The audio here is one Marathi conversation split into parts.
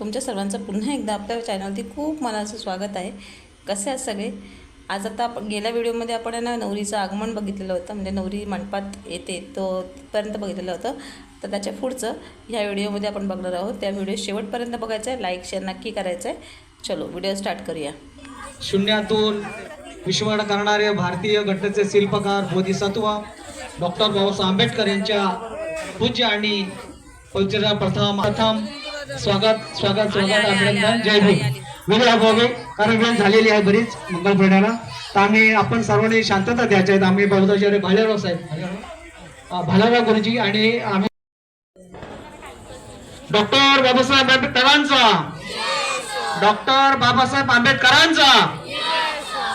तुमच्या सर्वांचं पुन्हा एकदा आपल्या चॅनलवरती खूप मनाचं स्वागत आहे. कसे आहेत सगळे? आज आता आपण गेल्या व्हिडिओमध्ये आपण आहे ना नवरीचं आगमन बघितलेलं होतं. म्हणजे नवरी मंडपात येते तो तिथपर्यंत बघितलेलं होतं. तर त्याच्या पुढचं ह्या व्हिडिओमध्ये आपण बघणार आहोत. त्या व्हिडिओ शेवटपर्यंत बघायचा आहे लाईक शेअर नक्की करायचं आहे चलो व्हिडिओ स्टार्ट करूया. शून्यातून विश्वण करणारे भारतीय घटनेचे शिल्पकार बोधिसत्व डॉक्टर बाबासाहेब आंबेडकर यांच्या पूज्य आणि प्रथम प्रथम स्वागत स्वागत स्वागत अभिनंदन. जय भीम. वेगळा भोगे कारण वेळ झालेली आहे बरीच मंगल प्रणयाला तर आम्ही आपण सर्वांनी शांतता द्यायच्या आहेत आम्ही बहुताचार्य भालेराव साहेब. भालेराव? गुरुजी आणि आम्ही डॉक्टर बाबासाहेब आंबेडकरांचा. डॉक्टर बाबासाहेब आंबेडकरांचा.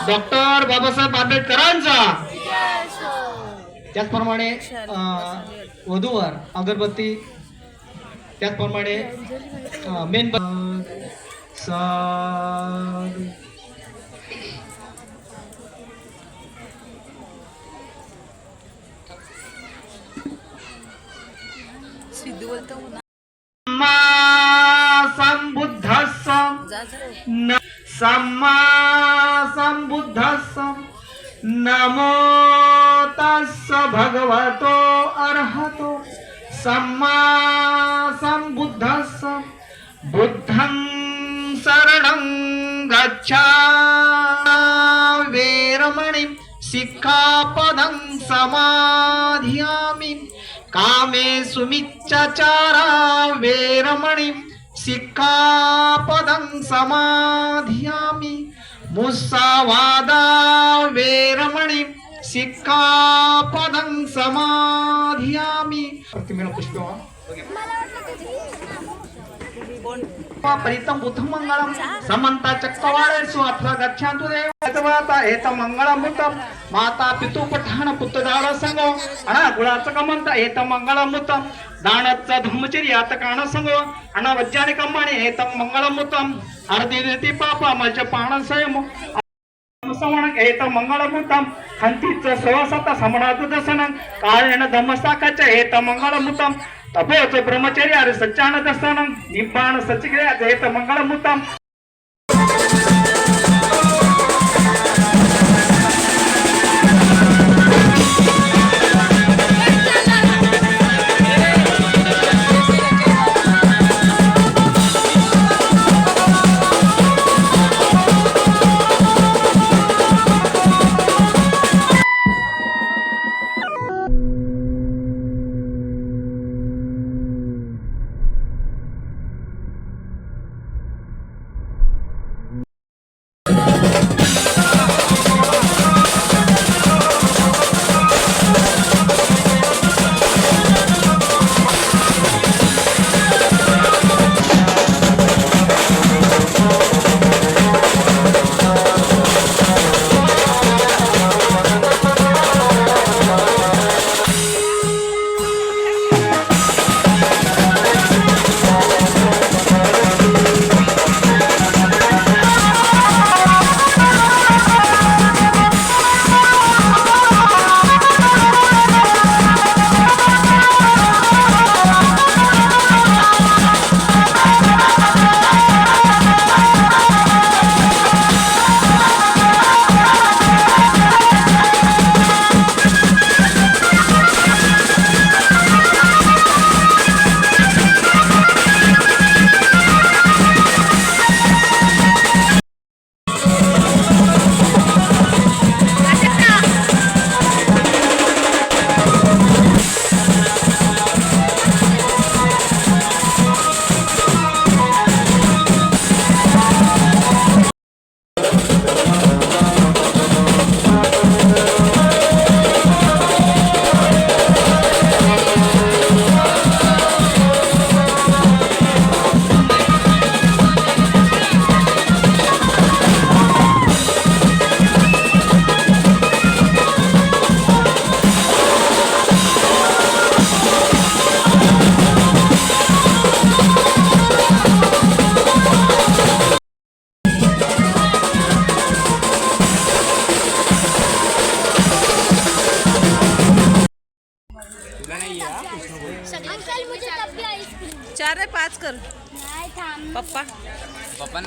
डॉक्टर बाबासाहेब आंबेडकरांचा. त्याचप्रमाणे वधूवर अगरबत्ती त्याचप्रमाणे मेन साधू. संबुद्धस्स सम्मा संबुद्धस्स नमो तस्स भगवतो अर्हतो। सम्मा संबुद्धस्स बुद्धं शरणं गच्छावेरमणिं। सिक्खापदं समाधियामि। कामे सुमिच्चचारा वेरमणिं सिक्खापदं समाधियामि। मुस्सावादा वेरमणिं सिक्खापदं समाधियामि। प्रतिमेला पुष्प परितं बुद्धमङ्गलं समन्ता चक्रवाळेषु अत्र गच्छन्तु देवता एत मङ्गलमुतं माता पितु पठाण पुत्रदाळ संगो अना गुळाचं कमंत एत मङ्गलमुतं दानचं धम्मचर्यात काण संग अणा वैज्ञानिक अंबाणे संयम मङ्गलमुतं अर्धी पापा मज पाण स्वयं समण एत मंगळमुतम हंतीच सहसत समणात दर्शनं. काळेन धम्मसाकाच एत मंगळमुतम तपोच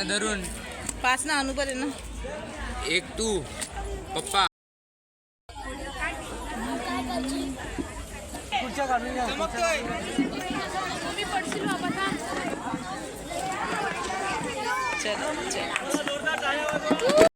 धरून. पाच ना अनुभव आहे ना. एक टू पप्पा. चलो चलो. चला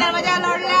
दरवाजा लोडला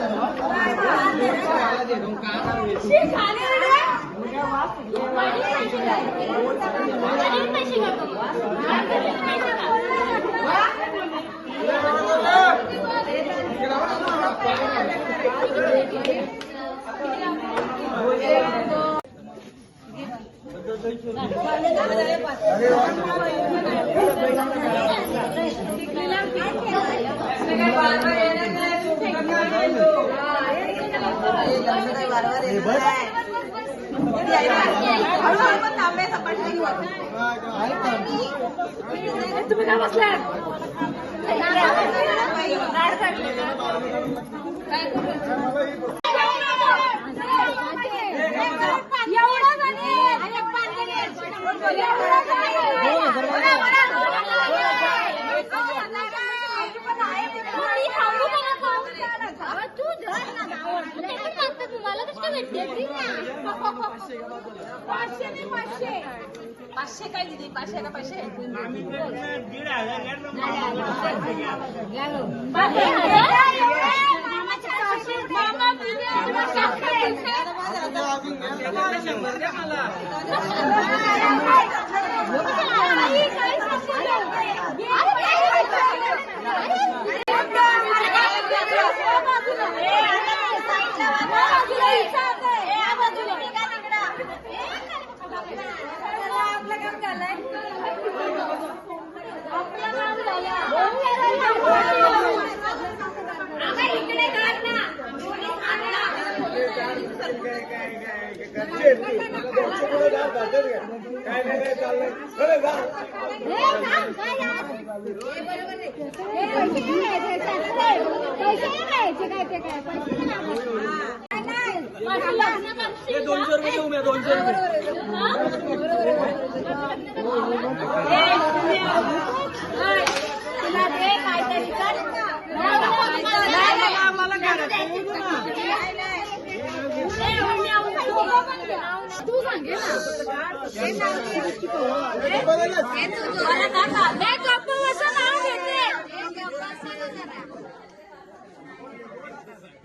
पैसे तुम्ही काय बसल्या तुम्हाला कसं भेटते पाचशे ते पाचशे पाचशे काय दिली पाचशे का पाचशे मामा दोनशे रुपये देऊ मी दोनशे तुला दे काहीतरी कर तू सांगे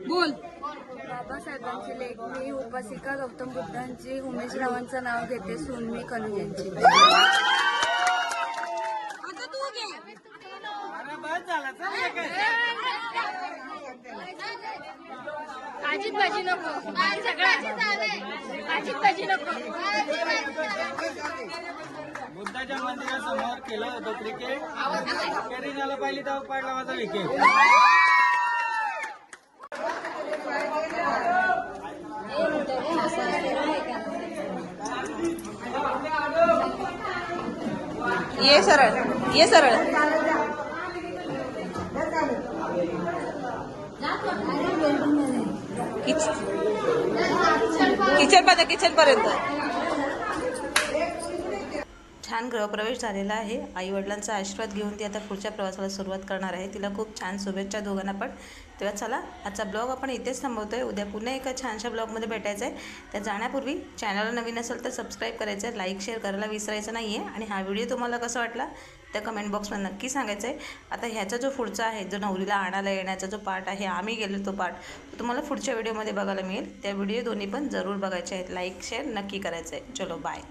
बोल. बाबासाहेबांची लेख. मी उपासिका गौतम बुद्धांची उमेश रावांचं नाव घेते सोनमी कनू यांची आता तू घे भाजी भाजी नको. भाजी भाजी नको. बुद्धाच्या मंदिरासमोर केलं होतं क्रिकेट. कॅरिनाला पहिली धाव पाडला माझा विकेट. ये सरळ. ये सरळ. किचन पाहिजे किचन पर्यंत छान गृहप्रवेश झालेला आहे. आई वडिलांचा आशीर्वाद घेऊन ती आता पुढच्या प्रवासाला सुरुवात करणार आहे. तिला खूप छान शुभेच्छा दोघांना पण. तेव्हा चला आजचा ब्लॉग आपण इथेच थांबवतोय. उद्या पुन्हा एका छानशा ब्लॉगमध्ये भेटायचं आहे त्या जाण्यापूर्वी चॅनलला नवीन असेल तर सबस्क्राईब करायचं आहे लाईक शेअर करायला विसरायचं नाही आहे आणि हा व्हिडिओ तुम्हाला कसा वाटला? त्या कमेंट बॉक्समध्ये नक्की सांगायचं आहे आता ह्याचा जो पुढचा आहे जो नवरीला आणायला येण्याचा जो पार्ट आहे आम्ही गेलो तो पार्ट तो तुम्हाला पुढच्या व्हिडिओमध्ये बघायला मिळेल. त्या व्हिडिओ दोन्ही पण जरूर बघायचे आहेत. लाईक शेअर नक्की करायचं आहे चलो बाय